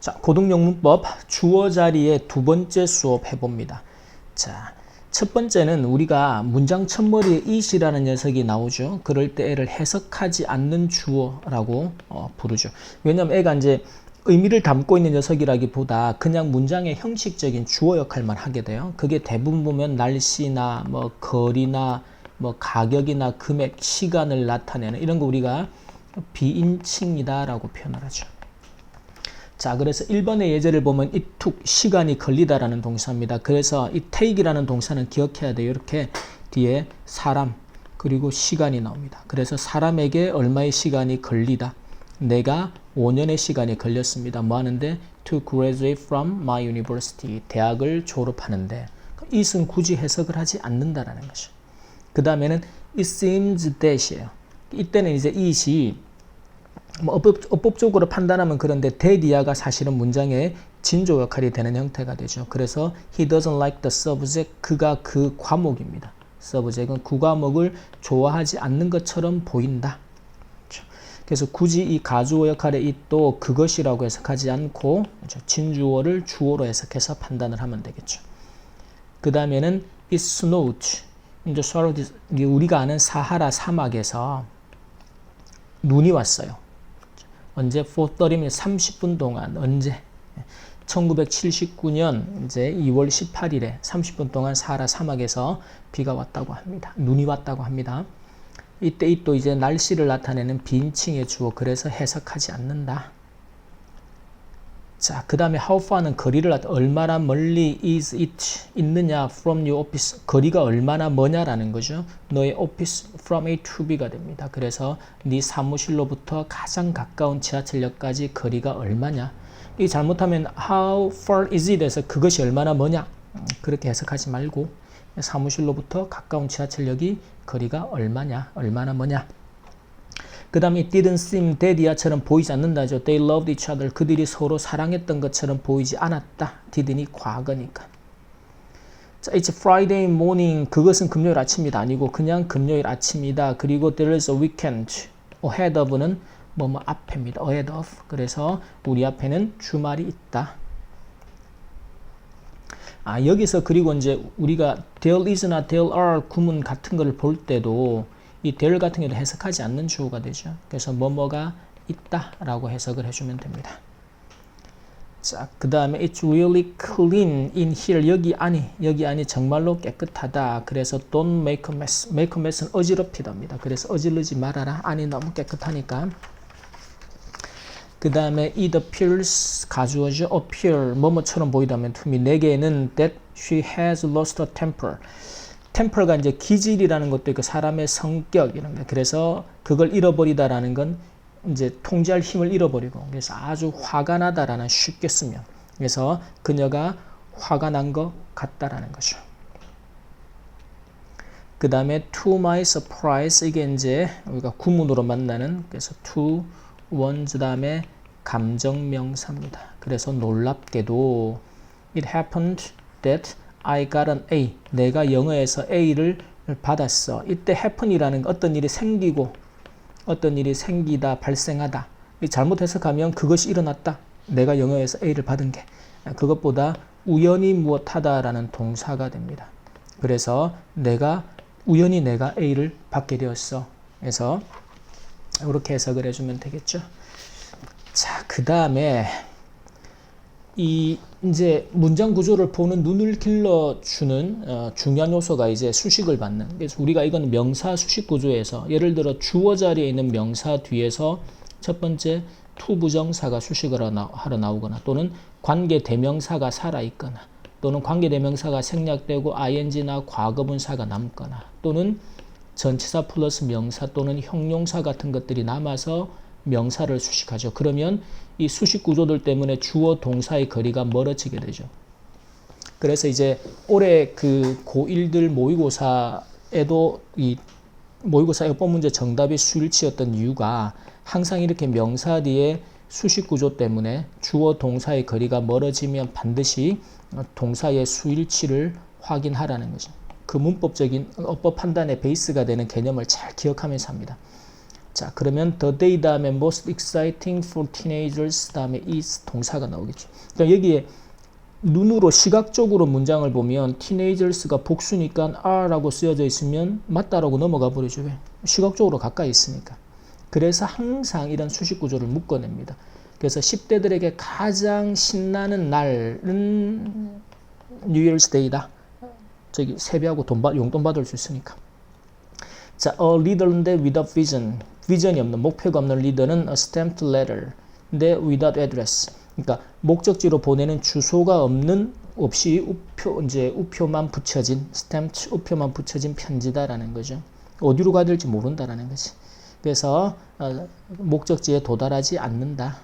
자, 고등용 문법 주어 자리의 두 번째 수업 해봅니다. 자, 첫 번째는 우리가 문장 첫머리에 it이라는 녀석이 나오죠. 그럴 때 애를 해석하지 않는 주어라고 어, 부르죠. 왜냐하면 애가 이제 의미를 담고 있는 녀석이라기보다 그냥 문장의 형식적인 주어 역할만 하게 돼요. 그게 대부분 보면 날씨나 뭐 거리나 뭐 가격이나 금액, 시간을 나타내는 이런 거 우리가 비인칭이다라고 표현을 하죠. 자, 그래서 1번의 예제를 보면 it took 시간이 걸리다라는 동사입니다. 그래서 이 take이라는 동사는 기억해야 돼요. 이렇게 뒤에 사람 그리고 시간이 나옵니다. 그래서 사람에게 얼마의 시간이 걸리다. 내가 5년의 시간이 걸렸습니다. 뭐 하는데 to graduate from my university 대학을 졸업하는데 it은 굳이 해석을 하지 않는다라는 것이죠. 그 다음에는 it seems that이에요. 이때는 이제 뭐 어법, 어법 적으로 판단하면 그런데 대디아가 사실은 문장의 진조 역할이 되는 형태가 되죠. 그래서 he doesn't like the subject 그가 그 과목입니다. subject은 그 과목을 좋아하지 않는 것처럼 보인다. 그렇죠. 그래서 굳이 이 가주어 역할의 이 또 그것이라고 해석하지 않고 그렇죠. 진주어를 주어로 해석해서 판단을 하면 되겠죠. 그 다음에는 it snowed. 이제 우리가 아는 사하라 사막에서 눈이 왔어요. 언제 4.30면 30분 동안 언제 1979년 이제 2월 18일에 30분 동안 사하라 사막에서 비가 왔다고 합니다. 눈이 왔다고 합니다. 이때 이또 이제 날씨를 나타내는 빈칭의 주어 그래서 해석하지 않는다. 자, 그 다음에 how far는 거리를 얼마나 멀리 is it 있느냐 from your office 거리가 얼마나 머냐라는 거죠. 너의 office from A to B가 됩니다. 그래서 네 사무실로부터 가장 가까운 지하철역까지 거리가 얼마냐. 이 잘못하면 how far is it에서 그것이 얼마나 머냐 그렇게 해석하지 말고 사무실로부터 가까운 지하철역이 거리가 얼마냐 얼마나 머냐 그 다음에 didn't seem dead이야처럼 보이지 않는다죠. They loved each other. 그들이 서로 사랑했던 것처럼 보이지 않았다. didn't 과거니까. 자, it's Friday morning. 그것은 금요일 아침이다. 아니고 그냥 금요일 아침이다. 그리고 there is a weekend. ahead of는 뭐뭐 앞입니다. ahead of. 그래서 우리 앞에는 주말이 있다. 아, 여기서 그리고 이제 우리가 there is나 there are 구문 같은 걸볼 때도 이 there 같은 경우도 해석하지 않는 주어가 되죠. 그래서 뭐뭐가 있다라고 해석을 해주면 됩니다. 자, 그 다음에 it's really clean in here. 여기 안이, 여기 안이 정말로 깨끗하다. 그래서 don't make a mess. make a mess는 어지럽히답니다. 그래서 어지르지 말아라. 안이 너무 깨끗하니까. 그 다음에 it appears 가주어죠. appear 뭐뭐처럼 보이다면 to me 내게는 that she has lost her temper. 템퍼가 이제 기질이라는 것도 있고 사람의 성격 이런 거. 그래서 그걸 잃어버리다라는 건 이제 통제할 힘을 잃어버리고 그래서 아주 화가 나다라는 쉽게 쓰면 그래서 그녀가 화가 난 것 같다라는 거죠. 그 다음에 to my surprise 이게 이제 우리가 구문으로 만나는 그래서 to one's 다음에 감정명사입니다. 그래서 놀랍게도 it happened that I got an A. 내가 영어에서 A를 받았어. 이때 happen이라는 어떤 일이 생기고 어떤 일이 생기다, 발생하다. 잘못 해석하면 그것이 일어났다. 내가 영어에서 A를 받은 게 그것보다 우연히 무엇하다라는 동사가 됩니다. 그래서 내가 우연히 내가 A를 받게 되었어. 그래서 이렇게 해석을 해주면 되겠죠. 자, 그 다음에 이 이제 문장 구조를 보는 눈을 길러주는 어, 중요한 요소가 이제 수식을 받는. 그래서 우리가 이건 명사 수식 구조에서 예를 들어 주어 자리에 있는 명사 뒤에서 첫 번째 투 부정사가 수식을 하러 나오거나 또는 관계 대명사가 살아 있거나 또는 관계 대명사가 생략되고 ing나 과거분사가 남거나 또는 전치사 플러스 명사 또는 형용사 같은 것들이 남아서 명사를 수식하죠. 그러면 이 수식 구조들 때문에 주어 동사의 거리가 멀어지게 되죠. 그래서 이제 올해 그 고1들 모의고사에도 이 모의고사 여법 문제 정답이 수일치였던 이유가 항상 이렇게 명사 뒤에 수식 구조 때문에 주어 동사의 거리가 멀어지면 반드시 동사의 수일치를 확인하라는 거죠. 그 문법적인 어법 판단의 베이스가 되는 개념을 잘 기억하면서 합니다. 자, 그러면 the day 다음에 most exciting for teenagers 다음에 is 동사가 나오겠죠. 그러니까 여기에 눈으로 시각적으로 문장을 보면 teenagers가 복수니까 are라고 쓰여져 있으면 맞다라고 넘어가 버리죠. 왜? 시각적으로 가까이 있으니까. 그래서 항상 이런 수식 구조를 묶어냅니다. 그래서 10대들에게 가장 신나는 날은 New Year's Day다. 저기 세배하고 돈 받, 용돈 받을 수 있으니까. 자, a leader인데 without vision, 비전이 없는 목표가 없는 리더는 a stamped letter인데 without address. 그러니까 목적지로 보내는 주소가 없는 없이 우표 이제 우표만 붙여진 stamped 우표만 붙여진 편지다라는 거죠. 어디로 가야 될지 모른다라는 거지. 그래서 어, 목적지에 도달하지 않는다.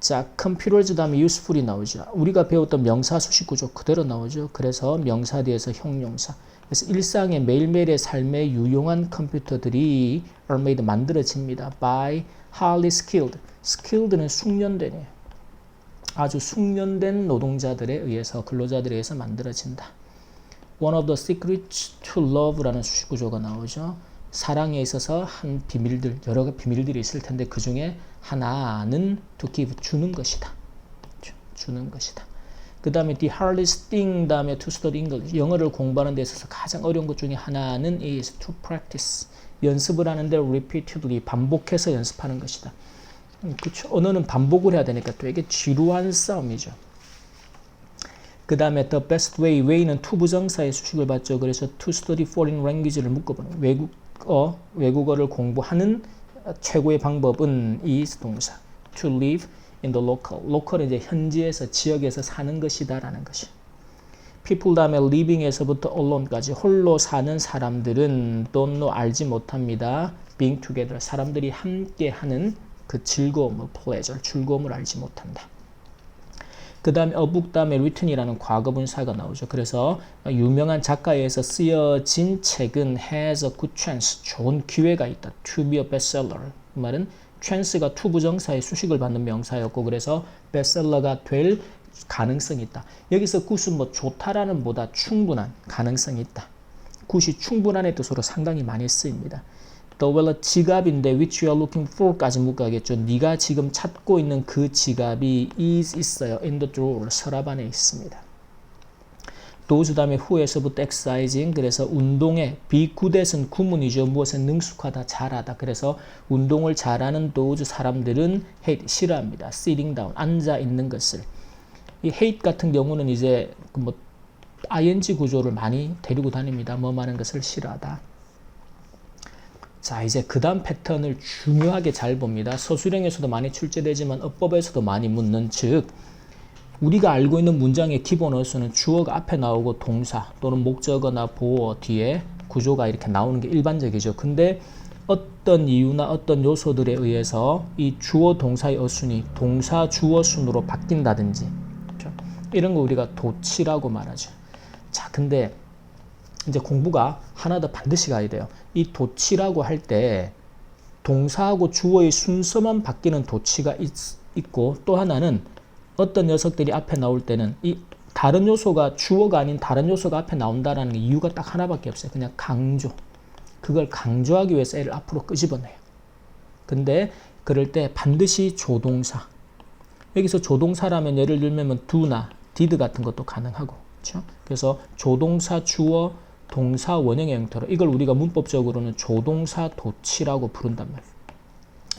자, computers 다음에 useful이 나오죠. 우리가 배웠던 명사 수식 구조 그대로 나오죠. 그래서 명사 뒤에서 형용사. 그래서 일상의 매일매일의 삶에 유용한 컴퓨터들이 are made 만들어집니다. by highly skilled. skilled는 숙련되네. 아주 숙련된 노동자들에 의해서 근로자들에 의해서 만들어진다. One of the secrets to love라는 수식 구조가 나오죠. 사랑에 있어서 한 비밀들 여러 비밀들이 있을 텐데 그 중에 하나는 to give 주는 것이다. 주, 주는 것이다. 그 다음에 the hardest thing 다음에 to study English 영어를 공부하는 데 있어서 가장 어려운 것 중에 하나는 is to practice 연습을 하는데 repeatedly 반복해서 연습하는 것이다. 음, 그렇죠. 언어는 반복을 해야 되니까 되게 지루한 싸움이죠. 그 다음에 the best way, way는 to 부정사의 수식을 받죠. 그래서 to study foreign language를 묶어보는 외국어, 외국어를 공부하는 최고의 방법은 is 동사 to live in the local. local은 이제 현지에서 지역에서 사는 것이다라는 것이. people 다음에 living에서부터 alone까지 홀로 사는 사람들은 don't know 알지 못합니다. being together 사람들이 함께 하는 그 즐거움을 pleasure 즐거움을 알지 못한다. 그 다음에 다음에 written이라는 과거분사가 나오죠. 그래서 유명한 작가에 의해서 쓰여진 책은 has a good chance 좋은 기회가 있다. to be a bestseller 그 말은 chance가 to 부정사의 수식을 받는 명사였고 그래서 bestseller가 될 가능성이 있다. 여기서 굿은 뭐 좋다라는 보다 충분한 가능성이 있다. 굿이 충분한의 뜻으로 상당히 많이 쓰입니다. The wallet 지갑인데 which you are looking for까지 묶어야겠죠. 네가 지금 찾고 있는 그 지갑이 is 있어요. in the drawer 서랍 안에 있습니다. those 다음에 who에서부터 exercising 그래서 운동에 good에서는 구문이죠. 무엇에 능숙하다 잘하다. 그래서 운동을 잘하는 those 사람들은 hate 싫어합니다. sitting down 앉아 있는 것을 이 hate 같은 경우는 이제 그뭐 ing 구조를 많이 데리고 다닙니다. 뭐 많은 것을 싫어하다. 자, 이제 그 다음 패턴을 중요하게 잘 봅니다. 서술형에서도 많이 출제되지만 어법에서도 많이 묻는 즉 우리가 알고 있는 문장의 기본 어수는 주어가 앞에 나오고 동사 또는 목적어나 보어 뒤에 구조가 이렇게 나오는 게 일반적이죠. 근데 어떤 이유나 어떤 요소들에 의해서 이 주어 동사의 어순이 동사 주어 순으로 바뀐다든지 그렇죠? 이런 거 우리가 도치라고 말하죠. 자, 근데 이제 공부가 하나 더 반드시 가야 돼요. 이 도치라고 할 때 동사하고 주어의 순서만 바뀌는 도치가 있, 있고 또 하나는 어떤 녀석들이 앞에 나올 때는 이 다른 요소가 주어가 아닌 다른 요소가 앞에 나온다라는 이유가 딱 하나밖에 없어요. 그냥 강조. 그걸 강조하기 위해서 애를 앞으로 끄집어내요. 근데 그럴 때 반드시 조동사. 여기서 조동사라면 예를 들면 do나 did 같은 것도 가능하고. 그렇죠? 그래서 조동사 주어 동사 원형의 형태로 이걸 우리가 문법적으로는 조동사 도치라고 부른단 말이에요.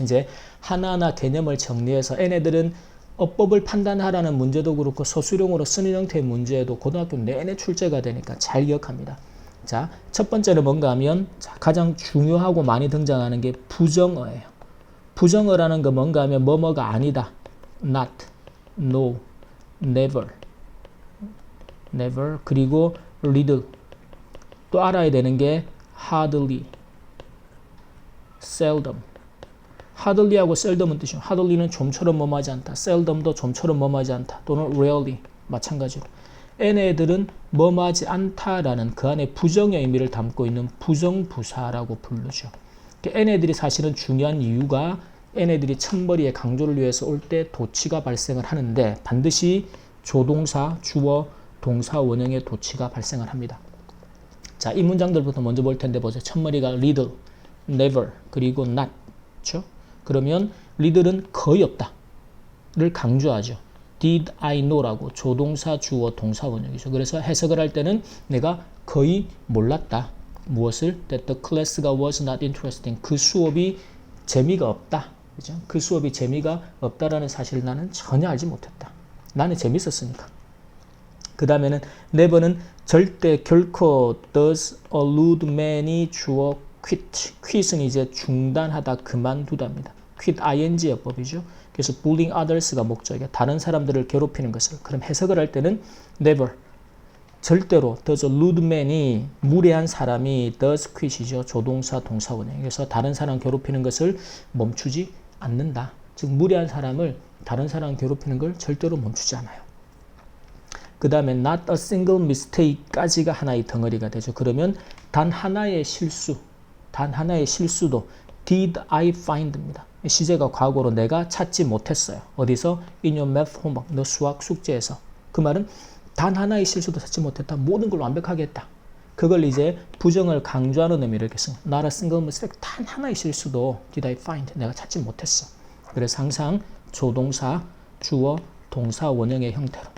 이제 하나하나 개념을 정리해서 얘네들은 어법을 판단하라는 문제도 그렇고 서술형으로 쓰는 형태의 문제도 고등학교 내내 출제가 되니까 잘 기억합니다. 자, 첫 번째는 뭔가 하면 자, 가장 중요하고 많이 등장하는 게 부정어예요. 부정어라는 거 뭔가 하면 뭐뭐가 아니다. not, no, never, never 그리고 little 또 알아야 되는 게 hardly, seldom. hardly하고 seldom은 뜻이요. hardly는 좀처럼 뭐하지 않다. seldom도 좀처럼 뭐하지 않다. 또는 rarely 마찬가지로. 얘네들은 뭐하지 않다라는 그 안에 부정의 의미를 담고 있는 부정부사라고 부르죠. 얘네들이 사실은 중요한 이유가 얘네들이 첫머리에 강조를 위해서 올 때 도치가 발생을 하는데 반드시 조동사, 주어, 동사 원형의 도치가 발생을 합니다. 자, 이 문장들부터 먼저 볼 텐데 보세요. 첫머리가 little, never 그리고 not. 그렇죠? 그러면 리들은 거의 없다를 강조하죠. did I know라고 조동사 주어 동사 원형이죠. 그래서 해석을 할 때는 내가 거의 몰랐다. 무엇을? That the class가 was not interesting. 그 수업이 재미가 없다. 그죠? 그 수업이 재미가 없다라는 사실을 나는 전혀 알지 못했다. 나는 재밌었으니까. 그 다음에는 never는 절대 결코 does a lewd man이 주어 quit. quit은 이제 중단하다, 그만두다입니다. quit ing 어법이죠. 그래서 bullying others가 목적이야. 다른 사람들을 괴롭히는 것을. 그럼 해석을 할 때는 never. 절대로 does a lewd man이 무례한 사람이 does quit이죠. 조동사 동사 원형. 그래서 다른 사람 괴롭히는 것을 멈추지 않는다. 즉 무례한 사람을 다른 사람 괴롭히는 걸 절대로 멈추지 않아요. 그 다음에 not a single mistake까지가 하나의 덩어리가 되죠. 그러면 단 하나의 실수, 단 하나의 실수도 did I find입니다. 시제가 과거로 내가 찾지 못했어요. 어디서? in your math homework, 너 수학 숙제에서. 그 말은 단 하나의 실수도 찾지 못했다. 모든 걸 완벽하게 했다. 그걸 이제 부정을 강조하는 의미를 이렇게 씁니다. Not a single mistake, 단 하나의 실수도 did I find, 내가 찾지 못했어. 그래서 항상 조동사, 주어, 동사 원형의 형태로.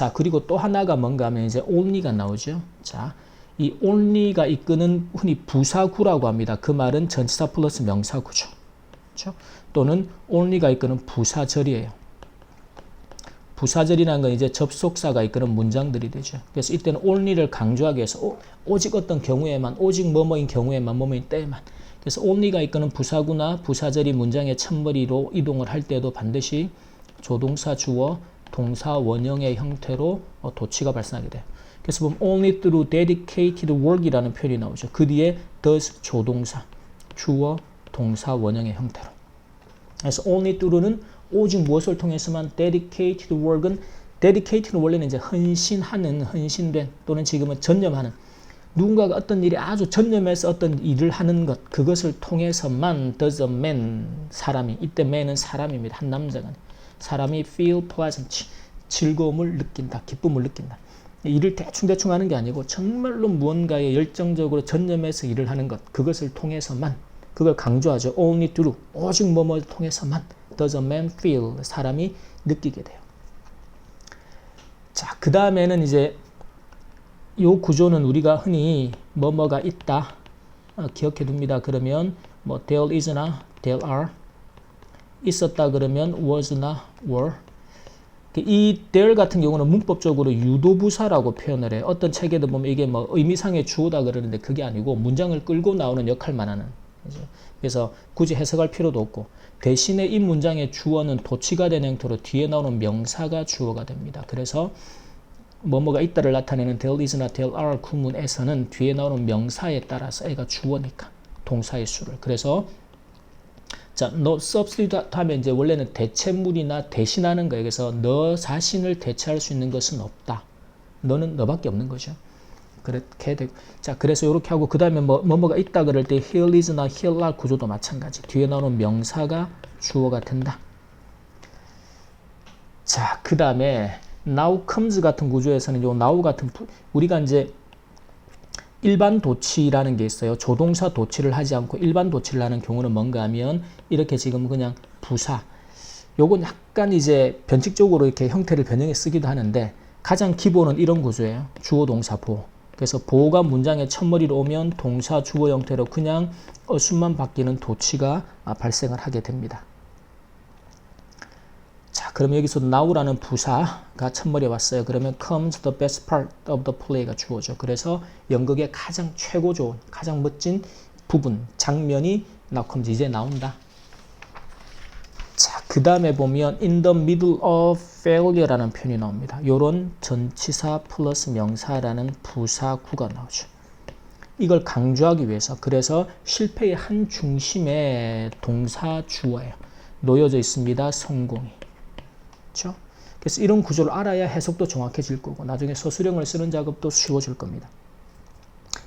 자, 그리고 또 하나가 뭔가 하면 이제 only가 나오죠. 자, 이 only가 이끄는 흔히 부사구라고 합니다. 그 말은 전치사 플러스 명사구죠. 그렇죠? 또는 only가 이끄는 부사절이에요. 부사절이라는 건 이제 접속사가 이끄는 문장들이 되죠. 그래서 이때는 only를 강조하기 위해서 오, 오직 어떤 경우에만, 오직 뭐뭐인 경우에만, 뭐뭐인 때에만. 그래서 only가 이끄는 부사구나 부사절이 문장의 첫머리로 이동을 할 때도 반드시 조동사 주어 동사 원형의 형태로 어, 도치가 발생하게 돼요. 그래서 보면 only through dedicated work이라는 표현이 나오죠. 그 뒤에 does 조동사, 주어, 동사 원형의 형태로. 그래서 only through는 오직 무엇을 통해서만 dedicated work은 dedicated 원래는 이제 헌신하는, 헌신된 또는 지금은 전념하는 누군가가 어떤 일에 아주 전념해서 어떤 일을 하는 것 그것을 통해서만 does a man 사람이 이때 man은 사람입니다. 한 남자가 사람이 feel pleasant 즐거움을 느낀다, 기쁨을 느낀다. 일을 대충대충 하는 게 아니고 정말로 무언가에 열정적으로 전념해서 일을 하는 것 그것을 통해서만 그걸 강조하죠. only through 오직 뭐뭐를 통해서만 does a man feel 사람이 느끼게 돼요. 자, 그 다음에는 이제 요 구조는 우리가 흔히 뭐뭐가 있다 어, 기억해 둡니다. 그러면 뭐 there is나 there are 있었다 그러면 was나 were 이 there 같은 경우는 문법적으로 유도부사라고 표현을 해요. 어떤 책에도 보면 이게 뭐 의미상의 주어다 그러는데 그게 아니고 문장을 끌고 나오는 역할만 하는 거죠. 그래서 굳이 해석할 필요도 없고 대신에 이 문장의 주어는 도치가 된 형태로 뒤에 나오는 명사가 주어가 됩니다. 그래서 뭐뭐가 있다를 나타내는 there is나 there are 구문에서는 뒤에 나오는 명사에 따라서 애가 주어니까 동사의 수를 그래서 자, 너 substitute 하면 이제 원래는 대체물이나 대신하는 거예요. 그래서 너 자신을 대체할 수 있는 것은 없다. 너는 너밖에 없는 거죠. 그렇게 되고 자, 그래서 이렇게 하고 그 다음에 뭐 뭐뭐가 있다 그럴 때 here is나 here are 구조도 마찬가지. 뒤에 나오는 명사가 주어가 된다. 자, 그 다음에 now comes 같은 구조에서는 요 now 같은 부, 우리가 이제 일반 도치라는 게 있어요. 조동사 도치를 하지 않고 일반 도치를 하는 경우는 뭔가 하면 이렇게 지금 그냥 부사. 요건 약간 이제 변칙적으로 이렇게 형태를 변형해 쓰기도 하는데 가장 기본은 이런 구조예요. 주어 동사 보호. 그래서 보호가 문장의 첫머리로 오면 동사 주어 형태로 그냥 어순만 바뀌는 도치가 발생을 하게 됩니다. 자, 그럼 여기서 now라는 부사가 첫머리에 왔어요. 그러면 comes the best part of the play가 주어죠. 그래서 연극의 가장 최고 좋은, 가장 멋진 부분, 장면이 now comes 이제 나온다. 자, 그 다음에 보면 in the middle of failure라는 표현이 나옵니다. 요런 전치사 플러스 명사라는 부사구가 나오죠. 이걸 강조하기 위해서 그래서 실패의 한 중심에 동사 주어예요. 놓여져 있습니다. 성공이. 그렇죠? 그래서 이런 구조를 알아야 해석도 정확해질 거고 나중에 서술형을 쓰는 작업도 쉬워질 겁니다.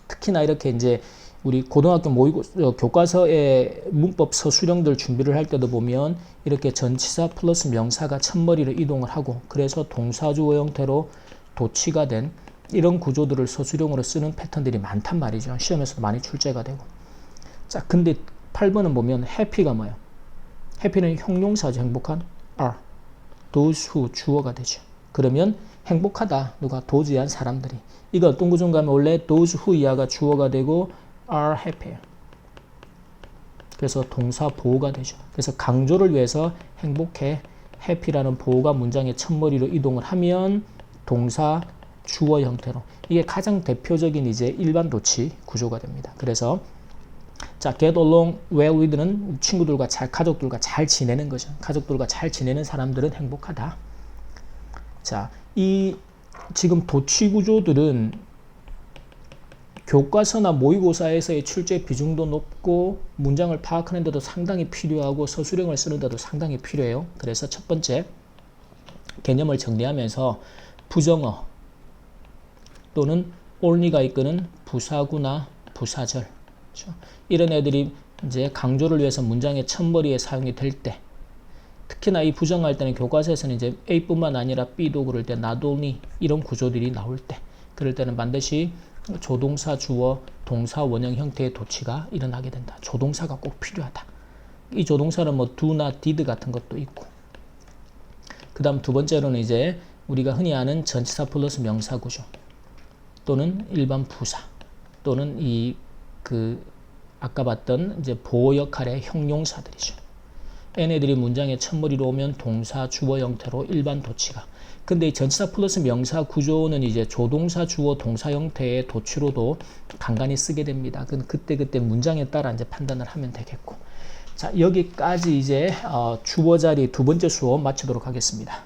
특히나 이렇게 이제 우리 고등학교 모의고 교과서의 문법 서술형들 준비를 할 때도 보면 이렇게 전치사 플러스 명사가 첫머리로 이동을 하고 그래서 동사주어 형태로 도치가 된 이런 구조들을 서술형으로 쓰는 패턴들이 많단 말이죠. 시험에서도 많이 출제가 되고. 자, 근데 8번은 보면 happy가 뭐예요? happy는 형용사죠. 행복한 are. Who 주어가 되죠. 그러면 행복하다. 누가 도지한 사람들이. 구조인가 하면 원래 those who 이하가 주어가 되고 are happy. 그래서 동사 보호가 되죠. 그래서 강조를 위해서 행복해 happy라는 보호가 문장의 첫머리로 이동을 하면 동사 주어 형태로 이게 가장 대표적인 이제 일반 도치 구조가 됩니다. 그래서 자, well with는 친구들과 잘 가족들과 잘 지내는 거죠. 가족들과 잘 지내는 사람들은 행복하다. 자, 이 지금 도치 구조들은 교과서나 모의고사에서의 출제 비중도 높고 문장을 파악하는 데도 상당히 필요하고 서술형을 쓰는 데도 상당히 필요해요. 그래서 첫 번째 개념을 정리하면서 부정어 또는 only가 이끄는 부사구나 부사절 그렇죠? 이런 애들이 이제 강조를 위해서 문장의 첫머리에 사용이 될 때 특히나 이 부정할 때는 교과서에서는 이제 A뿐만 아니라 B도 그럴 때 only 이런 구조들이 나올 때 그럴 때는 반드시 조동사 주어 동사 원형 형태의 도치가 일어나게 된다. 조동사가 꼭 필요하다. 이 조동사는 뭐 do나 did 같은 것도 있고 그 다음 두 번째로는 이제 우리가 흔히 아는 전치사 플러스 명사 구조 또는 일반 부사 또는 이 그 아까 봤던 이제 보호 역할의 형용사들이죠. 얘네들이 문장의 첫머리로 오면 동사 주어 형태로 일반 도치가 근데 이 전치사 플러스 명사 구조는 이제 조동사 주어 동사 형태의 도치로도 간간히 쓰게 됩니다. 그건 그때그때 문장에 따라 이제 판단을 하면 되겠고 자 여기까지 이제 어, 주어 자리 두 번째 수업 마치도록 하겠습니다.